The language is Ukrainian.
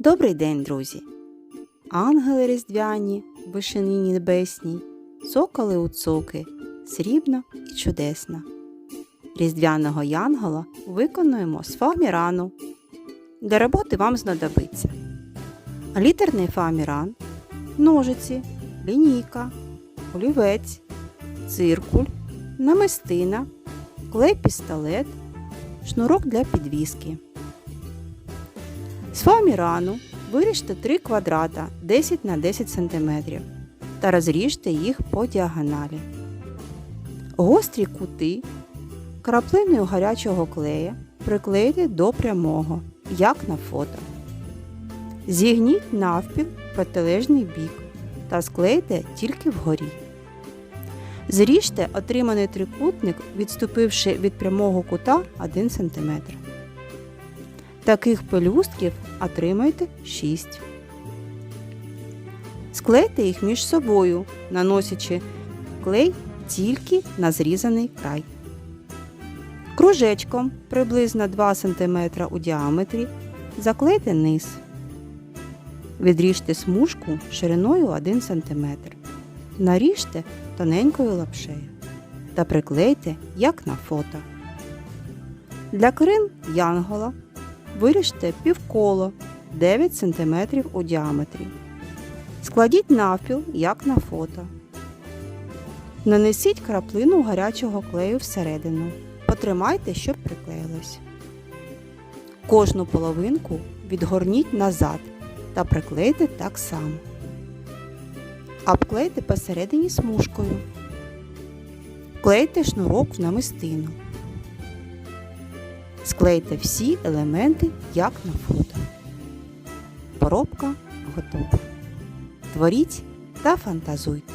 Добрий день, друзі! Ангели різдвяні, вишенині небесній, цокали у цоки, срібно і чудесно. Різдвяного янгола виконуємо з фоамірану. Для роботи вам знадобиться літерний фоаміран, ножиці, лінійка, олівець, циркуль, намистина, клей-пістолет, шнурок для підвіски. З фоамірану виріжте 3 квадрата 10 на 10 см та розріжте їх по діагоналі. Гострі кути краплиною гарячого клея приклейте до прямого, як на фото. Зігніть навпіл протилежний бік та склейте тільки вгорі. Зріжте отриманий трикутник, відступивши від прямого кута 1 см. Таких пелюстків отримайте 6. Склейте їх між собою, наносячи клей тільки на зрізаний край. Кружечком приблизно 2 см у діаметрі заклейте низ. Відріжте смужку шириною 1 см. Наріжте тоненькою лапшею та приклейте, як на фото. Для крил янгола виріжте півколо 9 см у діаметрі. Складіть навпіл, як на фото. Нанесіть краплину гарячого клею всередину. Потримайте, щоб приклеїлось. Кожну половинку відгорніть назад та приклейте так само. Обклейте посередині смужкою. Клейте шнурок в намистину. Склейте всі елементи, як на фото. Поробка готова. Творіть та фантазуйте.